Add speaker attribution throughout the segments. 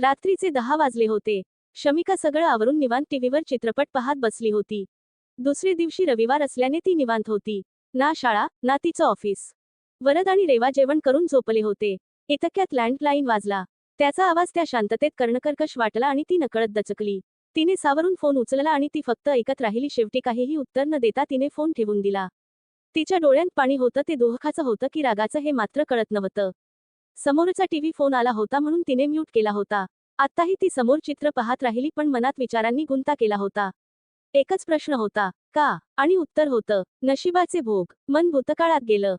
Speaker 1: रात्रीचे दहा वाजले होते. शमिका सगळं आवरून निवांत टीव्हीवर चित्रपट पाहत बसली होती. दुसरे दिवशी रविवार असल्याने ती निवांत होती. ना शाळा ना तिचं ऑफिस. वरद आणि रेवा जेवण करून झोपले होते. इतक्यात लँडलाईन वाजला. त्याचा आवाज त्या शांततेत कर्णकर्कश वाटला आणि ती नकळत दचकली. तिने सावरून फोन उचलला आणि ती फक्त ऐकत राहिली शेवटी काहीही उत्तर न देता तिने फोन ठेवून दिला. तिच्या डोळ्यांत पाणी होतं ते दोहखाचं होतं की रागाचं हे मात्र कळत नव्हतं. समोरचा टीव्ही फोन आला होता म्हणून तिने म्यूट केला होता. आत्ताही ती समोर चित्र पाहत राहिली पण मनात विचारांनी गुंता केला होता. एकच प्रश्न होता का? आणि उत्तर होतं नशिबाचे भोग मन भूतकाळात गेलं.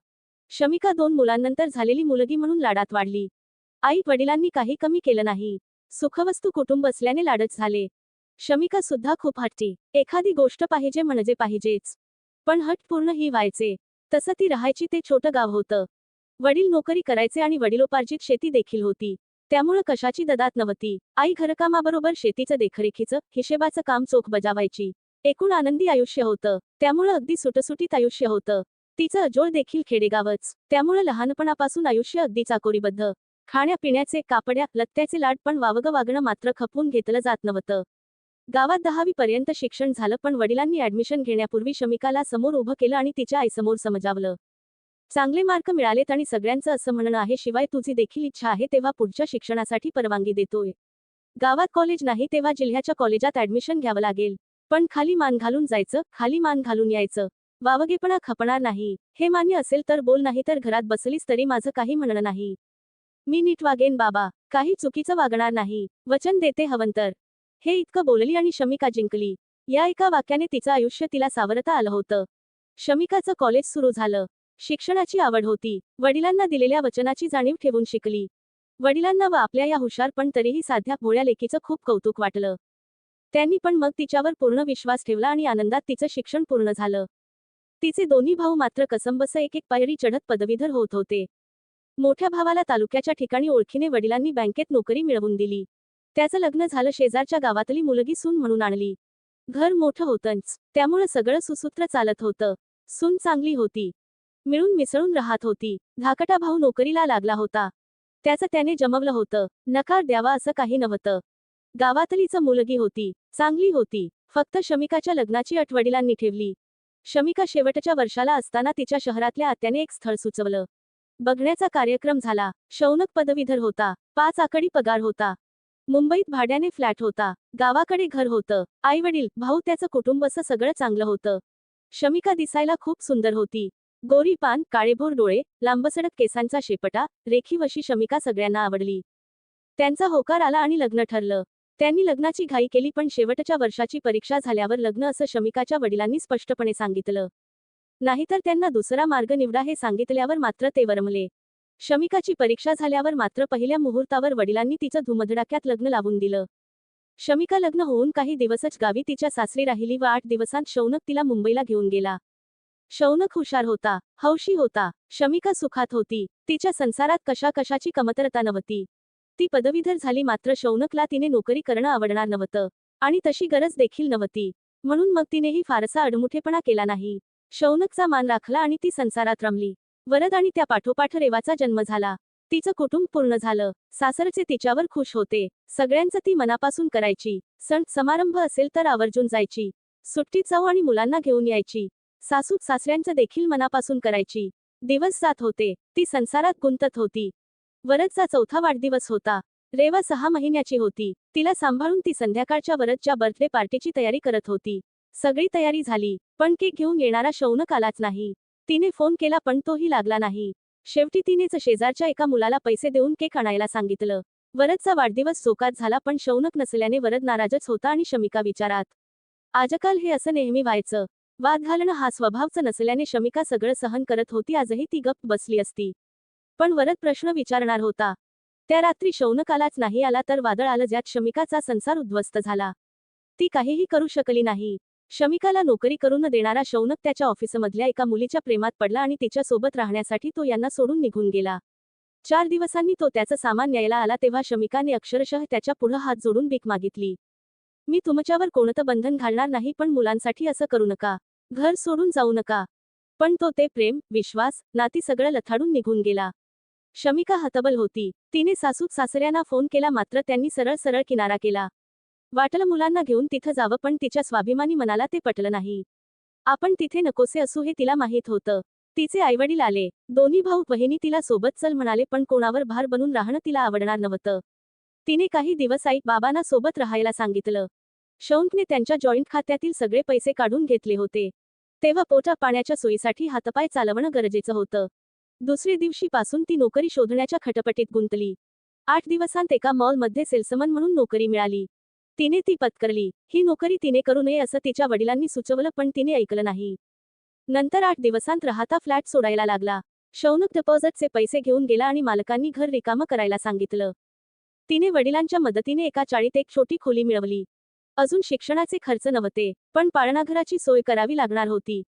Speaker 1: शमिका दोन मुलांनंतर झालेली मुलगी म्हणून लाडात वाढली. आई वडिलांनी काही कमी केलं नाही. सुखवस्तू कुटुंब असल्याने लाडच झाले. शमिका सुद्धा खूप हट्टी एखादी गोष्ट पाहिजे म्हणजे पाहिजेच. पण हट पूर्ण ही व्हायचे. तसं ती राहायची ते छोटं गाव होतं. वडील नोकरी करायचे आणि वडिलोपार्जित शेती देखील होती. त्यामुळं कशाची ददात नव्हती. आई घरकामाबरोबर शेतीचं देखरेखीचं हिशेबाचं काम चोख बजावायची. एकूण आनंदी आयुष्य होतं. त्यामुळं अगदी सुटसुटीत आयुष्य होतं. तिचं अजोळ देखील खेडेगावच. त्यामुळं लहानपणापासून आयुष्य अगदी चाकोरीबद्ध. खाण्यापिण्याचे कापड्या लत्त्याचे लाड पण वावगं वागणं मात्र खपवून घेतलं जात नव्हतं. गावात दहावी पर्यंत शिक्षण झालं पण वडिलांनी ऍडमिशन घेण्यापूर्वी शमिकाला समोर उभं केलं आणि तिच्या आईसमोर समजावलं. चांगले मार्क मिळालेत आणि सगळ्यांचं असं म्हणणं आहे शिवाय तुझी देखील इच्छा आहे तेव्हा पुढच्या शिक्षणासाठी परवानगी देतोय. गावात कॉलेज नाही तेव्हा जिल्ह्याच्या कॉलेजात ऍडमिशन घ्यावं लागेल. पण खाली मान घालून जायचं खाली मान घालून यायचं. वावगेपणा खपणार नाही. हे मान्य असेल तर बोल नाही तर घरात बसलीस तरी माझं काही म्हणणं नाही. मी नीट वागेन बाबा. काही चुकीचं वागणार नाही. वचन देते हवंतर. हे इतकं बोलली आणि शमिका जिंकली. या एका वाक्याने तिचं आयुष्य तिला सावरता आलं होतं. शमिकाचं कॉलेज सुरू झालं. शिक्षणाची आवड होती. वडिलांना दिलेल्या वचनाची जाणीव ठेवून शिकली. वडिलांना व आपल्या या हुशार पण तरीही साध्या भोळ्या लेकीचं खूप कौतुक वाटलं. त्यांनी पण मग तिच्यावर पूर्ण विश्वास ठेवला आणि आनंदात तिचं शिक्षण पूर्ण झालं. तिचे दोन्ही भाऊ मात्र कसंबस एक एक पायरी चढत पदवीधर होत होते. मोठ्या भावाला तालुक्याच्या ठिकाणी ओळखीने वडिलांनी बँकेत नोकरी मिळवून दिली. त्याचं लग्न झालं शेजारच्या गावातली मुलगी सून म्हणून आणली. घर मोठं होतंच. त्यामुळं सगळं सुसूत्र चालत होतं. सून चांगली होती. मिळून मिसळून राहत होती. धाकटा भाऊ नोकरीला लागला होता. त्याचं त्याने जमवलं होतं. नकार द्यावा असं काही नव्हतं. गावातलीच मुलगी होती. चांगली होती. फक्त शमिकाच्या लग्नाची अट वडिलांनी ठेवली. शमिका शेवटच्या वर्षाला असताना तिच्या शहरातल्या आत्याने एक स्थळ सुचवलं. बघण्याचा कार्यक्रम झाला. शौनक पदवीधर होता. पाच आकडी पगार होता. मुंबईत भाड्याने फ्लॅट होता. गावाकडे घर होतं. आई वडील भाऊ त्याचं कुटुंब सगळं चांगलं होतं. शमिका दिसायला खूप सुंदर होती. गोरी पान काळेभोर डोळे लांबसडक केसांचा शेपटा रेखीवशी शमिका सगळ्यांना आवडली. त्यांचा होकार आला आणि लग्न ठरलं. त्यांनी लग्नाची घाई केली पण शेवटच्या वर्षाची परीक्षा झाल्यावर लग्न असं शमिकाच्या वडिलांनी स्पष्टपणे सांगितलं. नाहीतर त्यांना दुसरा मार्ग निवडा हे सांगितल्यावर मात्र ते वरमले. शमिकाची परीक्षा झाल्यावर मात्र पहिल्या मुहूर्तावर वडिलांनी तिचं धुमधडाक्यात लग्न लावून दिलं. शमिका लग्न होऊन काही दिवसच गावी तिच्या सासरी राहिली व आठ दिवसांत शौनक तिला मुंबईला घेऊन गेला. शौनक हुशार होता हौशी होता शमिका सुखात होती तिच्या संसारात कशा कशाची कमतरता नव्हती. ती पदवीधर झाली मात्र शौनकला तिने नोकरी करणं आवडणार नव्हतं आणि तशी गरज देखील नव्हती. म्हणून मग तिनेही फारसा अडमुठेपणा केला नाही. शौनकचा मान राखला आणि ती संसारात रमली. वरद आणि त्या पाठोपाठ रेवाचा जन्म झाला. तिचं कुटुंब पूर्ण झालं. सासरचे तिच्यावर खुश होते. सगळ्यांचं ती मनापासून करायची. सण समारंभ असेल तर आवर्जून जायची. सुट्टीत जाऊ आणि मुलांना घेऊन यायची. सासूत सासऱ्यांचं देखील मनापासून करायची. दिवस जात होते. ती संसारात गुंतत होती. वरदचा चौथा वाढदिवस होता. रेवा सहा महिन्याची होती. तिला सांभाळून ती संध्याकाळच्या वरदच्या बर्थडे पार्टीची तयारी करत होती. सगळी तयारी झाली. पण केक घेऊन येणारा शौनक आलाच नाही. तिने फोन केला पण तोही लागला नाही. शेवटी तिनेच शेजारच्या एका मुलाला पैसे देऊन केक आणायला सांगितलं. वरदचा वाढदिवस चोकात झाला पण शौनक नसल्याने वरद नाराजच होता आणि शमिका विचारात आजकाल हे असं नेहमी व्हायचं. वाद घालणं हा स्वभावचं नसल्याने शमिका सगळं सहन करत होती. आजही ती गप्प बसली असती. पण वरद प्रश्न विचारणार होता. त्या रात्री शौनकालाच नाही आला तर वादळ आलं ज्यात शमिकाचा संसार उद्ध्वस्त झाला. ती काहीही करू शकली नाही. शमिकाला नोकरी करून देणारा शौनक त्याच्या ऑफिसमधल्या एका मुलीच्या प्रेमात पडला आणि तिच्यासोबत राहण्यासाठी तो यांना सोडून निघून गेला. चार दिवसांनी तो त्याचं सामान न्यायला आला तेव्हा शमिकाने अक्षरशः त्याच्या पुढं हात जोडून भीक मागितली. मी तुमच्यावर कोणतं बंधन घालणार नाही पण मुलांसाठी असं करू नका. घर सोडून जाऊ नका. पण तो ते प्रेम विश्वास नाती सगळं लथाडून निघून गेला. शमिका हतबल होती. तिने सासूत सासऱ्यांना फोन केला मात्र त्यांनी सरळ सरळ किनारा केला. वाटलं मुलांना घेऊन तिथं जावं पण तिच्या स्वाभिमानी मनाला ते पटलं नाही. आपण तिथे नकोसे असू हे तिला माहीत होतं. तिचे आईवडील आले. दोन्ही भाऊ बहिणी तिला सोबत चल म्हणाले पण कोणावर भार बनून राहणं तिला आवडणार नव्हतं. तिने काही दिवस आई बाबांना सोबत राहायला सांगितलं. शौंकने त्यांच्या जॉईंट खात्यातील सगळे पैसे काढून घेतले होते. तेव्हा पोटा पाण्याच्या सोयीसाठी हातपाय चालवणं गरजेचं होतं. दुसरी दिवशीपासून ती नोकरी शोधण्याच्या खटपटीत गुंतली. आठ दिवसांत एका मॉलमध्ये सेल्समन म्हणून नोकरी मिळाली. तिने ती पत्करली. ही नोकरी तिने करू नये असं तिच्या वडिलांनी सुचवलं पण तिने ऐकलं नाही. नंतर आठ दिवसांत राहता फ्लॅट सोडायला लागला. शौनक डिपॉझिटचे पैसे घेऊन गेला आणि मालकांनी घर रिकामं करायला सांगितलं. तिने वडिलांच्या मदतीने एका चाळीत एक छोटी खोली मिळवली. अजून शिक्षणाचे खर्च नव्हते पण पाळणाघराची सोय करावी लागणार होती.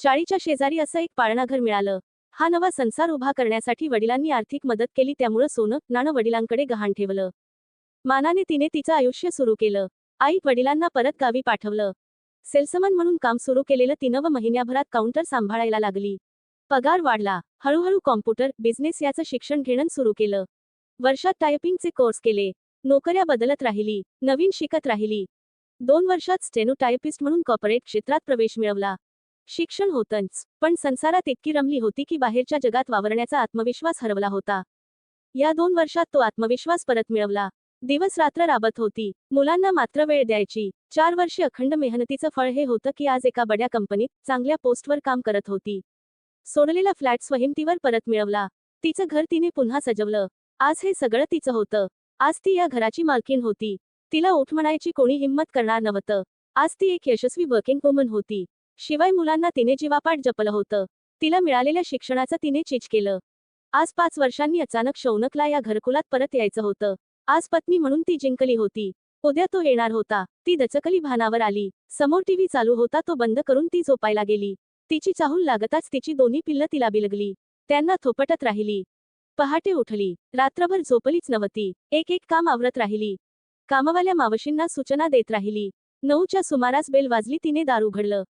Speaker 1: चाळीच्या शेजारी असं एक पाळणाघर मिळालं. हा नवा संसार उभा करण्यासाठी वडिलांनी आर्थिक मदत केली त्यामुळं सोनं नाणं वडिलांकडे गहाण ठेवलं. मानाने तिने तिचं आयुष्य सुरू केलं. आई वडिलांना परत गावी पाठवलं. सेल्समन म्हणून काम सुरू केलेलं तिनं व महिन्याभरात काउंटर सांभाळायला लागली. पगार वाढला. हळूहळू कॉम्प्युटर बिझनेस याचं शिक्षण घेणं सुरू केलं. वर्षात टायपिंगचे कोर्स केले. नोकऱ्या बदलत राहिली. नवीन शिकत राहिली. दोन वर्षात स्टेनोटायपिस्ट म्हणून कॉर्पोरेट क्षेत्रात प्रवेश मिळवला. शिक्षण होतंच पण संसारात इतकी रमली होती की बाहेरच्या जगात वावरण्याचा आत्मविश्वास हरवला होता. या दोन वर्षात तो आत्मविश्वास परत मिळवला. दिवस रात्र राबत होती. मुलांना मात्र वेळ द्यायची. चार वर्षे अखंड मेहनतीचं फळ हे होतं की आज एका बड्या कंपनीत चांगल्या पोस्टवर काम करत होती. सोडलेला फ्लॅट स्वहिमतीवर परत मिळवला. तिचं घर तिने पुन्हा सजवलं. आज हे सगळं तिचं होतं. आज ती या घराची मालकीण होती. तिला उठ म्हणायची कोणी हिंमत करणार नव्हतं. आज ती एक यशस्वी वर्किंग वुमन होती. शिवाय मुलांना तिने जीवापाठ जपलं होतं. तिला मिळालेल्या शिक्षणाचं तिने चिज केलं. आज पाच वर्षांनी अचानक शौनकला या घरकुलात परत यायचं होतं. आज पत्नी म्हणून ती जिंकली होती. उद्या तो येणार होता. ती दचकली भानावर आली. समोर टीव्ही चालू होता तो बंद करून ती झोपायला गेली. तिची चाहूल लागताच तिची दोन्ही पिल्लं तिला बिलगली. त्यांना थोपटत राहिली. पहाटे उठली. रात्रभर झोपलीच नव्हती. एक एक काम आवरत राहिली. कामवाल्या मावशींना सूचना देत राहिली. नऊच्या सुमारास बेल वाजली तिने दार उघडलं.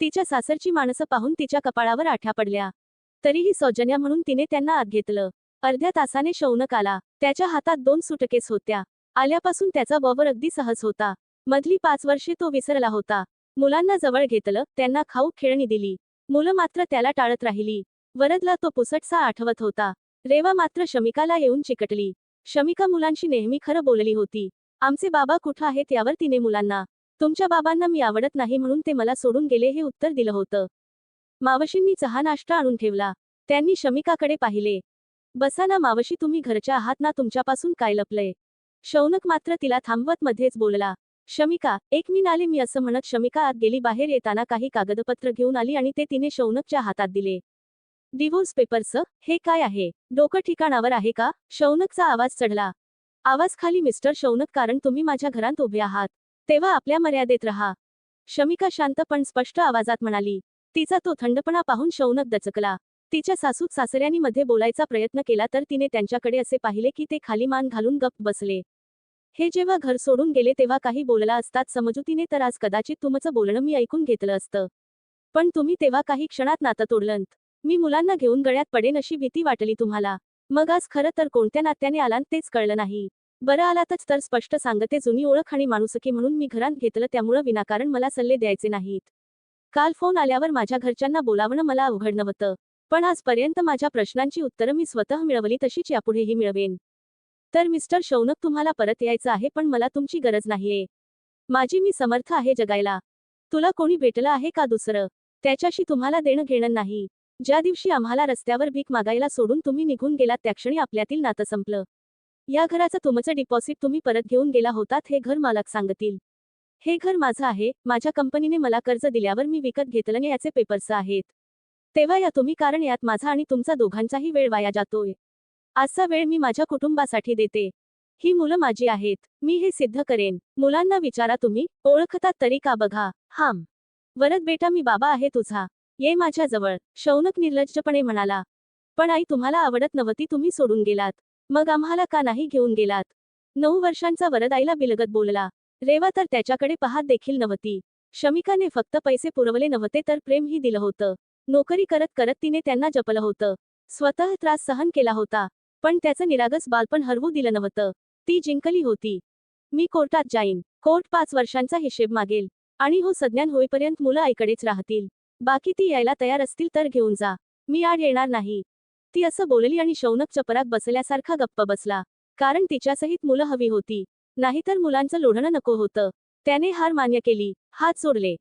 Speaker 1: तिच्या सासरची माणसं पाहून तिच्या कपाळावर आठ्या पडल्या. तरीही सौजन्या म्हणून तिने त्यांना आत घेतलं. अर्ध्या तासाने शौनक आला. त्याच्या हातात दोन सुटकेस होत्या. आल्यापासून त्याचा वावर अगदी सहज होता. मधली पाच वर्षे तो विसरला होता. मुलांना जवळ घेतलं त्यांना खाऊ खेळणी दिली. मुलं मात्र त्याला टाळत राहिली. वरदला तो पुसटसा आठवत होता. रेवा मात्र शमिकाला येऊन चिकटली. शमिका मुलांशी नेहमी खरं बोलली होती. आमचे बाबा कुठं आहेत यावर तिने मुलांना तुमच्या बाबांना मी आवडत नाही म्हणून ते मला सोडून गेले हे उत्तर दिलं होतं. मावशींनी चहा नाश्ता आणून ठेवला. त्यांनी शमिकाकडे पाहिले. बसा ना मावशी तुम्ही घरच्या आहात ना तुमच्यापासून काय लपलंय शौनक मात्र तिला थांबवत मध्येच बोलला. शमिका एक मी नाले मी असं म्हणत शमिका आत गेली बाहेर येताना काही कागदपत्र घेऊन आली आणि ते तिने शौनकच्या हातात दिले. डिव्होर्स पेपर्स हे काय आहे? डोकं ठिकाणावर आहे का शौनकचा आवाज चढला. आवाज खाली मिस्टर शौनक कारण तुम्ही माझ्या घरात उभे आहात. तेव्हा आपल्या मर्यादेत रहा. शमिका शांत पण स्पष्ट आवाजात म्हणाली. तिचा तो थंडपणा पाहून शौनक दचकला. तिच्या सासूत सासऱ्यांनी मध्ये बोलायचा प्रयत्न केला तर तिने त्यांच्याकडे असे पाहिले की ते खाली मान घालून गप्प बसले. हे जेव्हा घर सोडून गेले तेव्हा काही बोलला असतात. समजुतीने तर आज कदाचित तुमचं बोलणं मी ऐकून घेतलं असतं. पण तुम्ही तेव्हा काही क्षणात नातं तोडलंत. मी मुलांना घेऊन गळ्यात पडेन अशी भीती वाटली तुम्हाला. मग आज खरं तर कोणत्या नात्याने आलान तेच कळलं नाही. बरं आलातच तर स्पष्ट सांगते जुनी ओळख आणि माणुसकी म्हणून मी घरात घेतलं त्यामुळं विनाकारण मला सल्ले द्यायचे नाहीत. काल फोन आल्यावर माझ्या घरच्यांना बोलावणं मला अवघड नव्हतं पण आजपर्यंत माझ्या प्रश्नांची उत्तरं मी स्वतः मिळवली तशीच यापुढेही मिळवेन. तर मिस्टर शौनक तुम्हाला परत यायचं आहे पण मला तुमची गरज नाहीये. माझी मी समर्थ आहे जगायला. तुला कोणी भेटलं आहे का दुसरं? त्याच्याशी तुम्हाला देणं घेणं नाही. ज्या दिवशी आम्हाला रस्त्यावर भीक मागायला सोडून तुम्ही निघून गेलात त्या क्षणी आपल्यातील नातं संपलं. या घराचं तुमचं डिपॉझिट तुम्ही परत घेऊन गेला होतात हे घर मालक सांगतील. हे घर माझं आहे माझ्या कंपनीने मला कर्ज दिल्यावर मी विकत घेतलं याचे पेपर्स आहेत. तेव्हा या तुम्ही कारण यात माझा आणि तुमचा दोघांचाही वेळ वाया जातोय. आजचा वेळ मी माझ्या कुटुंबासाठी देते. ही मुलं माझी आहेत मी हे सिद्ध करेन. मुलांना विचारा तुम्ही ओळखतात तरी का बघा. हाम वरद बेटा मी बाबा आहे तुझा. ये माझ्याजवळ. शौनक निर्लज्जपणे म्हणाला. पण आई तुम्हाला आवडत नव्हती तुम्ही सोडून गेलात. मग आम्हाला का नाही घेऊन गेलात? नऊ वर्षांचा वरदाईला बिलगत बोलला. रेवा तर त्याच्याकडे पाहत देखील नव्हती. शमिकाने फक्त पैसे पुरवले नव्हते तर प्रेमही दिलं होतं. नोकरी करत करत तिने त्यांना जपलं होतं. स्वतः त्रास सहन केला होता. पण त्याचं निरागस बालपण हरवू दिलं नव्हतं. ती जिंकली होती. मी कोर्टात जाईन. कोर्ट पाच वर्षांचा हिशेब मागेल. आणि हो सज्ञान होईपर्यंत मुलं आईकडेच राहतील. बाकी ती यायला तयार असतील तर घेऊन जा. मी आड येणार नाही. ती असं बोलली आणि शौनक चपराक बसल्यासारखा गप्प बसला. कारण तिच्यासहित मुलं हवी होती. नाहीतर मुलांचं लोढणं नको होतं. त्याने हार मान्य केली. हात सोडले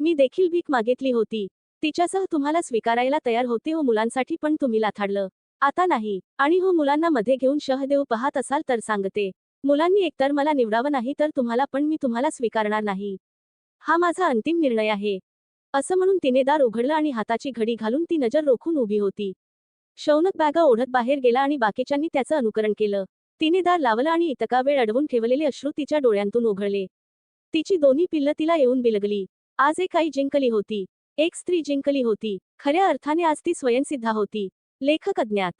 Speaker 1: मी देखील भीक मागितली होती. तिच्यासह तुम्हाला स्वीकारायला तयार होते व मुलांसाठी पण तुम्ही लाथाडलं. आता नाही. आणि हो मुलांना मध्ये घेऊन शहदेव पाहत असाल तर सांगते. मुलांनी एकतर मला निवडावं नाही तर तुम्हाला पण मी तुम्हाला स्वीकारणार नाही. हा माझा अंतिम निर्णय आहे. असं म्हणून तिने दार उघडलं आणि हाताची घडी घालून ती नजर रोखून उभी होती. शौनक बॅगा ओढत बाहेर गेला आणि बाकीच्यांनी त्याचं अनुकरण केलं. तिने दार लावलं आणि इतका वेळ अडवून ठेवलेले अश्रू तिच्या डोळ्यांतून ओघळले. तिची दोन्ही पिल्लं तिला येऊन बिलगली. आज एक आई जिंकली होती. एक स्त्री जिंकली होती. खऱ्या अर्थाने आज ती स्वयंसिद्धा होती. लेखक अज्ञात.